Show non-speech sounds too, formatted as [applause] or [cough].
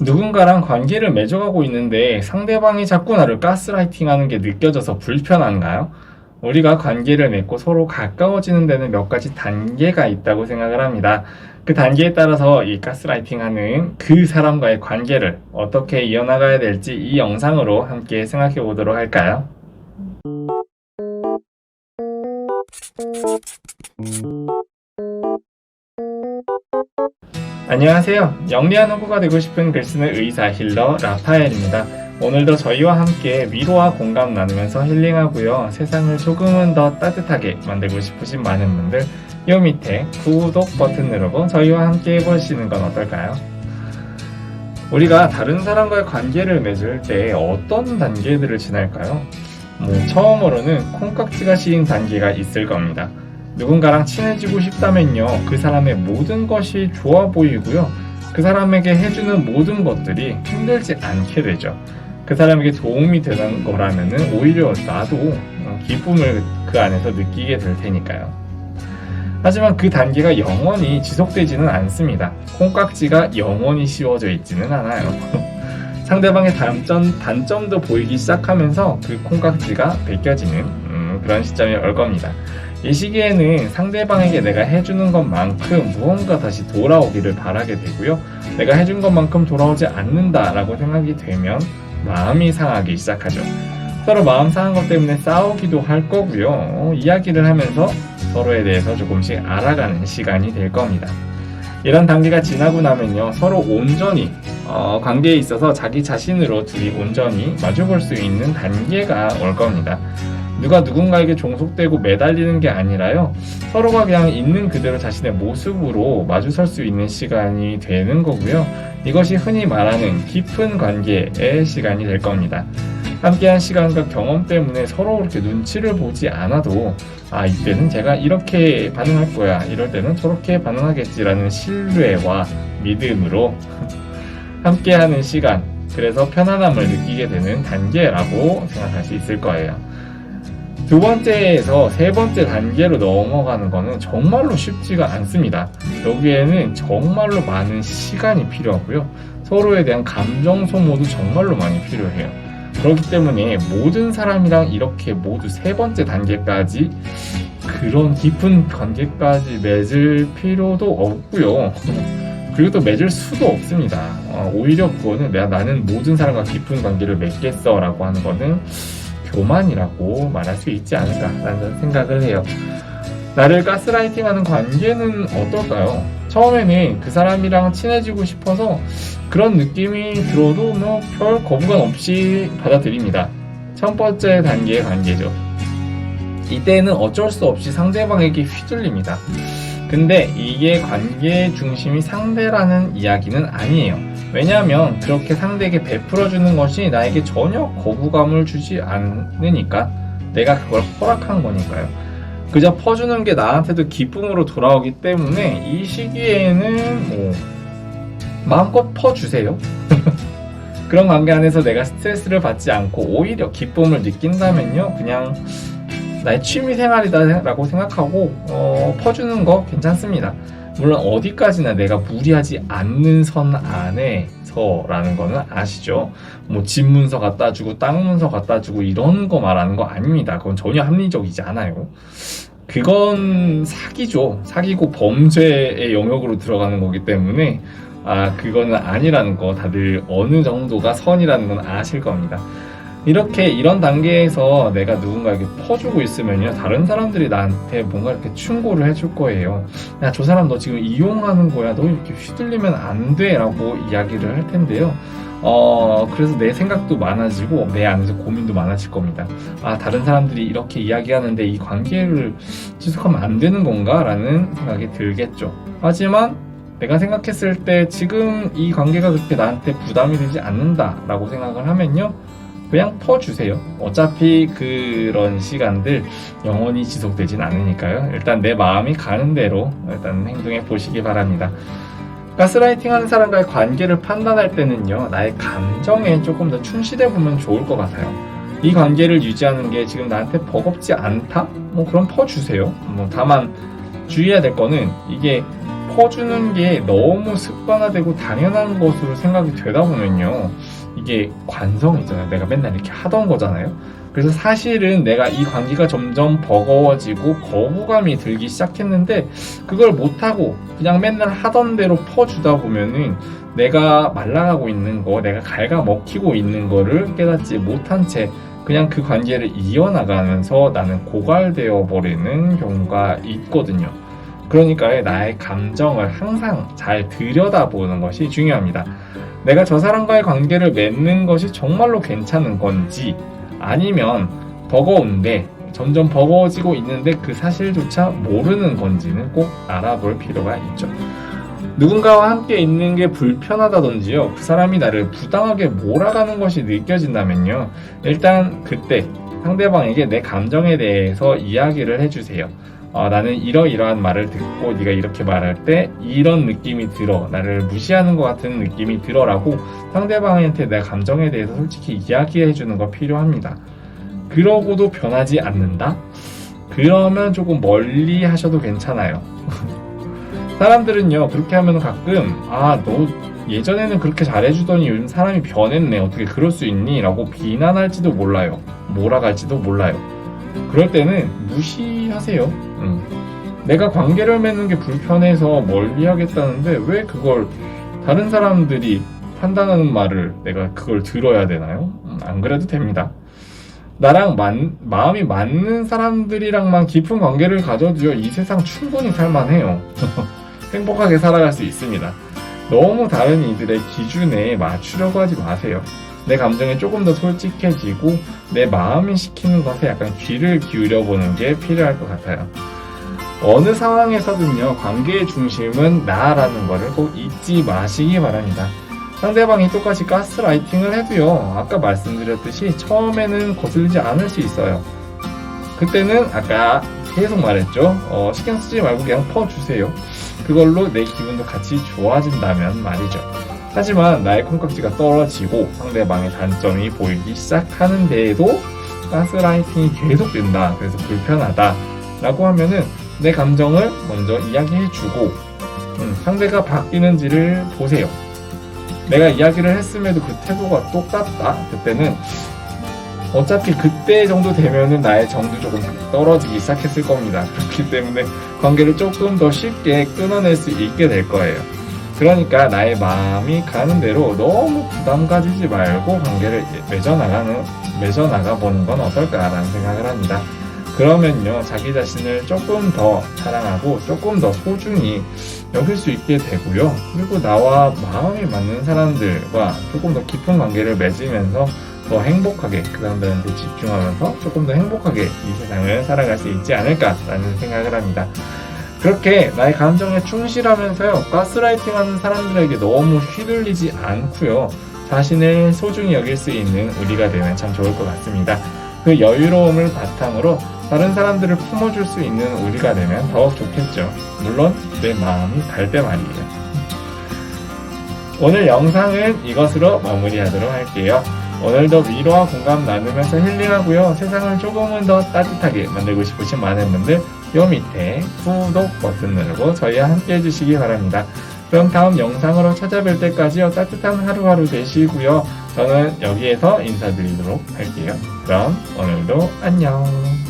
누군가랑 관계를 맺어가고 있는데 상대방이 자꾸 나를 가스라이팅 하는 게 느껴져서 불편한가요? 우리가 관계를 맺고 서로 가까워지는 데는 몇 가지 단계가 있다고 생각을 합니다. 그 단계에 따라서 이 가스라이팅 하는 그 사람과의 관계를 어떻게 이어나가야 될지 이 영상으로 함께 생각해 보도록 할까요? 안녕하세요. 영리한 호구가 되고 싶은 글쓰는 의사 힐러 라파엘입니다. 오늘도 저희와 함께 위로와 공감 나누면서 힐링하고요. 세상을 조금은 더 따뜻하게 만들고 싶으신 많은 분들 이 밑에 구독 버튼 누르고 저희와 함께 해보시는 건 어떨까요? 우리가 다른 사람과의 관계를 맺을 때 어떤 단계들을 지날까요? 뭐 처음으로는 콩깍지가 씌인 단계가 있을 겁니다. 누군가랑 친해지고 싶다면요, 그 사람의 모든 것이 좋아 보이고요, 그 사람에게 해주는 모든 것들이 힘들지 않게 되죠. 그 사람에게 도움이 되는 거라면은 오히려 나도 어, 기쁨을 그 안에서 느끼게 될 테니까요. 하지만 그 단계가 영원히 지속되지는 않습니다. 콩깍지가 영원히 씌워져 있지는 않아요. [laughs] 상대방의 단점, 단점도 보이기 시작하면서 그 콩깍지가 벗겨지는 음, 그런 시점이 올 겁니다. 이 시기에는 상대방에게 내가 해주는 것만큼 무언가 다시 돌아오기를 바라게 되고요. 내가 해준 것만큼 돌아오지 않는다라고 생각이 되면 마음이 상하기 시작하죠. 서로 마음 상한 것 때문에 싸우기도 할 거고요. 어, 이야기를 하면서 서로에 대해서 조금씩 알아가는 시간이 될 겁니다. 이런 단계가 지나고 나면요, 서로 온전히 어, 관계에 있어서 자기 자신으로 둘이 온전히 마주볼 수 있는 단계가 올 겁니다. 누가 누군가에게 종속되고 매달리는 게 아니라요, 서로가 그냥 있는 그대로 자신의 모습으로 마주설 수 있는 시간이 되는 거고요. 이것이 흔히 말하는 깊은 관계의 시간이 될 겁니다. 함께한 시간과 경험 때문에 서로 그렇게 눈치를 보지 않아도 아 이때는 제가 이렇게 반응할 거야 이럴 때는 저렇게 반응하겠지라는 신뢰와 믿음으로 [laughs] 함께하는 시간 그래서 편안함을 느끼게 되는 단계라고 생각할 수 있을 거예요. 두 번째에서 세 번째 단계로 넘어가는 거는 정말로 쉽지가 않습니다. 여기에는 정말로 많은 시간이 필요하고요. 서로에 대한 감정 소모도 정말로 많이 필요해요. 그렇기 때문에 모든 사람이랑 이렇게 모두 세 번째 단계까지 그런 깊은 관계까지 맺을 필요도 없고요. 그리고 또 맺을 수도 없습니다. 어, 오히려 그거는 내가 나는 모든 사람과 깊은 관계를 맺겠어라고 하는 거는 교만이라고 말할 수 있지 않을까라는 생각을 해요. 나를 가스라이팅하는 관계는 어떨까요? 처음에는 그 사람이랑 친해지고 싶어서 그런 느낌이 들어도 뭐 별 거부감 없이 받아들입니다. 첫 번째 단계의 관계죠. 이때는 어쩔 수 없이 상대방에게 휘둘립니다. 근데 이게 관계 중심이 상대라는 이야기는 아니에요. 왜냐하면 그렇게 상대에게 베풀어주는 것이 나에게 전혀 거부감을 주지 않으니까 내가 그걸 허락한 거니까요. 그저 퍼주는 게 나한테도 기쁨으로 돌아오기 때문에 이 시기에는 뭐 마음껏 퍼주세요. [laughs] 그런 관계 안에서 내가 스트레스를 받지 않고 오히려 기쁨을 느낀다면요. 그냥 나의 취미 생활이다라고 생각하고 어, 퍼주는 거 괜찮습니다. 물론 어디까지나 내가 무리하지 않는 선 안에서라는 거는 아시죠? 뭐 집 문서 갖다 주고 땅 문서 갖다 주고 이런 거 말하는 거 아닙니다. 그건 전혀 합리적이지 않아요. 그건 사기죠. 사기고 범죄의 영역으로 들어가는 거기 때문에 아 그거는 아니라는 거 다들 어느 정도가 선이라는 건 아실 겁니다. 이렇게 이런 단계에서 내가 누군가에게 퍼주고 있으면요 다른 사람들이 나한테 뭔가 이렇게 충고를 해줄 거예요. 야 저 사람 너 지금 이용하는 거야. 너 이렇게 휘둘리면 안 돼 라고 이야기를 할 텐데요. 어 그래서 내 생각도 많아지고 내 안에서 고민도 많아질 겁니다. 아 다른 사람들이 이렇게 이야기하는데 이 관계를 지속하면 안 되는 건가? 라는 생각이 들겠죠. 하지만 내가 생각했을 때 지금 이 관계가 그렇게 나한테 부담이 되지 않는다라고 생각을 하면요 그냥 퍼주세요. 어차피 그런 시간들 영원히 지속되진 않으니까요. 일단 내 마음이 가는 대로 일단 행동해 보시기 바랍니다. 가스라이팅 하는 사람과의 관계를 판단할 때는요, 나의 감정에 조금 더 충실해 보면 좋을 것 같아요. 이 관계를 유지하는 게 지금 나한테 버겁지 않다? 뭐 그럼 퍼주세요. 뭐 다만 주의해야 될 거는 이게 퍼주는 게 너무 습관화되고 당연한 것으로 생각이 되다 보면요. 이게 관성이잖아요. 내가 맨날 이렇게 하던 거잖아요. 그래서 사실은 내가 이 관계가 점점 버거워지고 거부감이 들기 시작했는데 그걸 못하고 그냥 맨날 하던 대로 퍼주다 보면은 내가 말라가고 있는 거, 내가 갉아 먹히고 있는 거를 깨닫지 못한 채 그냥 그 관계를 이어나가면서 나는 고갈되어 버리는 경우가 있거든요. 그러니까 나의 감정을 항상 잘 들여다보는 것이 중요합니다. 내가 저 사람과의 관계를 맺는 것이 정말로 괜찮은 건지 아니면 버거운데 점점 버거워지고 있는데 그 사실조차 모르는 건지는 꼭 알아볼 필요가 있죠. 누군가와 함께 있는 게 불편하다든지요. 그 사람이 나를 부당하게 몰아가는 것이 느껴진다면요. 일단 그때 상대방에게 내 감정에 대해서 이야기를 해주세요. 어, 나는 이러이러한 말을 듣고 네가 이렇게 말할 때 이런 느낌이 들어 나를 무시하는 것 같은 느낌이 들어라고 상대방한테 내 감정에 대해서 솔직히 이야기해 주는 거 필요합니다. 그러고도 변하지 않는다? 그러면 조금 멀리 하셔도 괜찮아요. [laughs] 사람들은요 그렇게 하면 가끔 아 너 예전에는 그렇게 잘해주더니 요즘 사람이 변했네 어떻게 그럴 수 있니? 라고 비난할지도 몰라요 몰아갈지도 몰라요 그럴 때는 무시하세요 음. 내가 관계를 맺는 게 불편해서 멀리 하겠다는데 왜 그걸 다른 사람들이 판단하는 말을 내가 그걸 들어야 되나요? 음, 안 그래도 됩니다 나랑 만- 마음이 맞는 사람들이랑만 깊은 관계를 가져도요 이 세상 충분히 살만해요 [laughs] 행복하게 살아갈 수 있습니다. 너무 다른 이들의 기준에 맞추려고 하지 마세요. 내 감정에 조금 더 솔직해지고 내 마음이 시키는 것에 약간 귀를 기울여 보는 게 필요할 것 같아요. 어느 상황에서든요, 관계의 중심은 나라는 것을 꼭 잊지 마시기 바랍니다. 상대방이 똑같이 가스라이팅을 해도요, 아까 말씀드렸듯이 처음에는 거슬리지 않을 수 있어요. 그때는 아까 계속 말했죠. 어, 신경 쓰지 말고 그냥 퍼주세요. 그걸로 내 기분도 같이 좋아진다면 말이죠. 하지만 나의 콩깍지가 떨어지고 상대방의 단점이 보이기 시작하는 데에도 가스라이팅이 계속 된다. 그래서 불편하다. 라고 하면은 내 감정을 먼저 이야기해주고 음, 상대가 바뀌는지를 보세요. 내가 이야기를 했음에도 그 태도가 똑같다. 그때는 어차피 그때 정도 되면은 나의 정도 조금 떨어지기 시작했을 겁니다. 그렇기 때문에 관계를 조금 더 쉽게 끊어낼 수 있게 될 거예요. 그러니까 나의 마음이 가는 대로 너무 부담 가지지 말고 관계를 맺어나가는, 맺어나가 보는 건 어떨까라는 생각을 합니다. 그러면요, 자기 자신을 조금 더 사랑하고 조금 더 소중히 여길 수 있게 되고요. 그리고 나와 마음이 맞는 사람들과 조금 더 깊은 관계를 맺으면서 더 행복하게 그 사람들한테 집중하면서 조금 더 행복하게 이 세상을 살아갈 수 있지 않을까라는 생각을 합니다. 그렇게 나의 감정에 충실하면서요 가스라이팅 하는 사람들에게 너무 휘둘리지 않고요 자신을 소중히 여길 수 있는 우리가 되면 참 좋을 것 같습니다. 그 여유로움을 바탕으로 다른 사람들을 품어줄 수 있는 우리가 되면 더욱 좋겠죠. 물론 내 마음이 갈 때 말이에요. 오늘 영상은 이것으로 마무리하도록 할게요. 오늘도 위로와 공감 나누면서 힐링하고요. 세상을 조금은 더 따뜻하게 만들고 싶으신 많은 분들 요 밑에 구독 버튼 누르고 저희와 함께 해주시기 바랍니다. 그럼 다음 영상으로 찾아뵐 때까지요. 따뜻한 하루하루 되시고요. 저는 여기에서 인사드리도록 할게요. 그럼 오늘도 안녕.